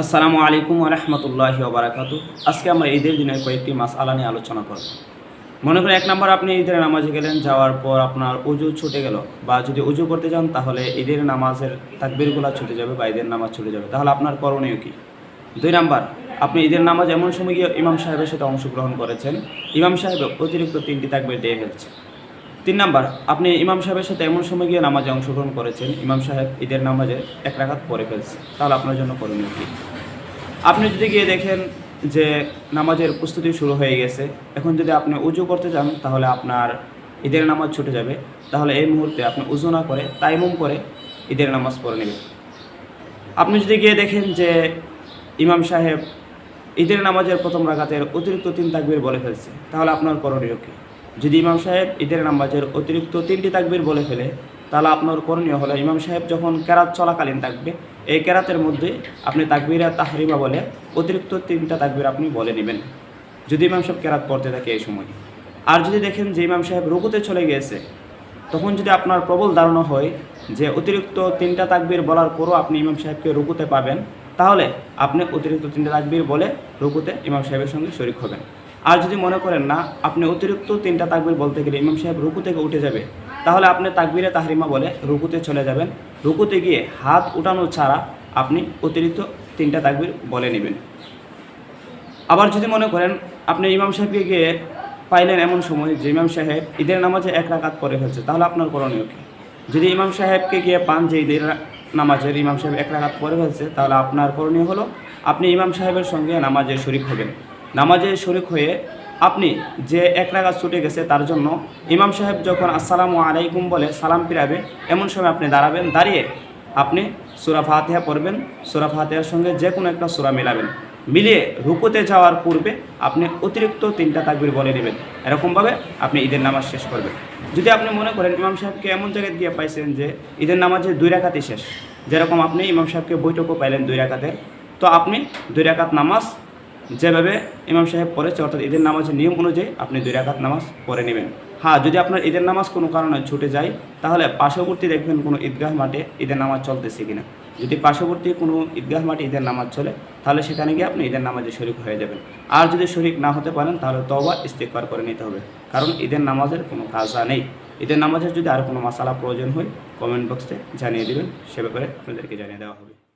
আসসালামু আলাইকুম রহমতুল্লাহি ওবরাকাতু আজকে আমরা ঈদের দিনের কয়েকটি মাস আলা নিয়ে আলোচনা করব। মনে করেন এক নম্বর, আপনি ঈদের নামাজে গেলেন, যাওয়ার পর আপনার উজু ছুটে গেল বা যদি উজু করতে যান, তাহলে ঈদের নামাজের তাকবিরগুলো ছুটে যাবে বা ঈদের নামাজ ছুটে যাবে। তাহলে আপনার করণীয় কী? দুই নাম্বার, আপনি ঈদের নামাজ এমন সময় গিয়ে ইমাম সাহেবের সাথে অংশগ্রহণ করেছেন। ইমাম সাহেব অতিরিক্ত তিনটি তাকবির দিয়ে ফেলছে তিন নাম্বার, আপনি ইমাম সাহেবের সাথে এমন সময় গিয়ে নামাজে অংশগ্রহণ করেছেন, ইমাম সাহেব ঈদের নামাজে এক রাখাত পরে ফেলছে, তাহলে আপনার জন্য করণীয় কী? আপনি যদি গিয়ে দেখেন যে নামাজের প্রস্তুতি শুরু হয়ে গেছে, এখন যদি আপনি উজু করতে যান, তাহলে আপনার ঈদের নামাজ ছুটে যাবে, তাহলে এই মুহূর্তে আপনি উজু না করে, তাইমুম করে ঈদের নামাজ পড়ে নেবেন। আপনি যদি গিয়ে দেখেন যে ইমাম সাহেব ঈদের নামাজের প্রথম রাগাতের অতিরিক্ত তিন তাকবির বলে ফেলছে, তাহলে আপনার করণীয় কী? যদি ইমাম সাহেব ঈদের নামাজের অতিরিক্ত তিনটি তাকবির বলে ফেলে, তাহলে আপনার করণীয় হলো ইমাম সাহেব যখন কেরাত চলাকালীন থাকবে, এই কেরাতের মধ্যে আপনি তাকবিরা তাহরিমা বলে অতিরিক্ত তিনটা তাকবির আপনি বলে নেবেন। যদি ইমাম সাহেব কেরাত পড়তে থাকে এই সময়। আর যদি দেখেন যে ইমাম সাহেব রুকুতে চলে গিয়েছে, তখন যদি আপনার প্রবল ধারণা হয় যে অতিরিক্ত তিনটা তাকবির বলার পরও আপনি ইমাম সাহেবকে রুকুতে পাবেন, তাহলে আপনি অতিরিক্ত তিনটা তাকবির বলে রুকুতে ইমাম সাহেবের সঙ্গে শরিক হবেন। আর যদি মনে করেন না, আপনি অতিরিক্ত তিনটা তাকবির বলতে গেলে ইমাম সাহেব রুকু থেকে উঠে যাবে, তাহলে আপনি তাকবিরে তাহরিমা বলে রুকুতে চলে যাবেন। রুকুতে গিয়ে হাত উঠানো ছাড়া আপনি অতিরিক্ত তিনটা তাকবির বলে নেবেন। আবার যদি মনে করেন আপনি ইমাম সাহেবকে গিয়ে পাইলেন এমন সময় যে ইমাম সাহেব ঈদের নামাজে এক রাকাত পরে ফেলছে, তাহলে আপনার করণীয় কী? যদি ইমাম সাহেবকে গিয়ে পান যে ঈদের নামাজের ইমাম সাহেব এক রাকাত পরে ফেলছে, তাহলে আপনার করণীয় হলো আপনি ইমাম সাহেবের সঙ্গে নামাজে শরিক হবেন। নামাজে শরিক হয়ে আপনি যে এক রাকাত ছুটে গেছে তার জন্য ইমাম সাহেব যখন আসসালামু আলাইকুম বলে সালাম ফিরাবে, এমন সময় আপনি দাঁড়াবেন, দাঁড়িয়ে আপনি সুরা ফাতিহা পড়বেন, সুরা ফাতিহার সঙ্গে যে কোনো একটা সুরা মেলাবেন। মিলিয়ে রুকুতে যাওয়ার পূর্বে আপনি অতিরিক্ত তিনটা তাকবির বলে নেবেন। এরকমভাবে আপনি ঈদের নামাজ শেষ করবেন। যদি আপনি মনে করেন ইমাম সাহেবকে এমন জায়গায় গিয়ে পাইছেন যে ঈদের নামাজের দুই রাকাতই শেষ, যেরকম আপনি ইমাম সাহেবকে বৈঠকও পাইলেন দুই রাকাতের, তো আপনি দুই রাকাত নামাজ যেভাবে ইমাম সাহেব পড়েছে, অর্থাৎ ঈদের নামাজের নিয়ম অনুযায়ী আপনি দুই রাকাত নামাজ পড়ে নেবেন। হ্যাঁ যদি আপনার ঈদের নামাজ কোনো কারণে ছুটে যায়, তাহলে পার্শ্ববর্তী দেখবেন কোনো ঈদগাহ মাঠে ঈদের নামাজ চলতেছে কিনা। যদি পার্শ্ববর্তী কোনো ঈদগাহ মাঠে ঈদের নামাজ চলে, তাহলে সেখানে গিয়ে আপনি ঈদের নামাজে শরিক হয়ে যাবেন। আর যদি শরিক না হতে পারেন, তাহলে তবা ইস্তেকবার করে নিতে হবে। কারণ ঈদের নামাজের কোনো কাজা নেই। ঈদের নামাজের যদি আর কোনো মশালা প্রয়োজন হয় কমেন্ট বক্সে জানিয়ে দেবেন। সে ব্যাপারে আপনাদেরকে জানিয়ে দেওয়া হবে।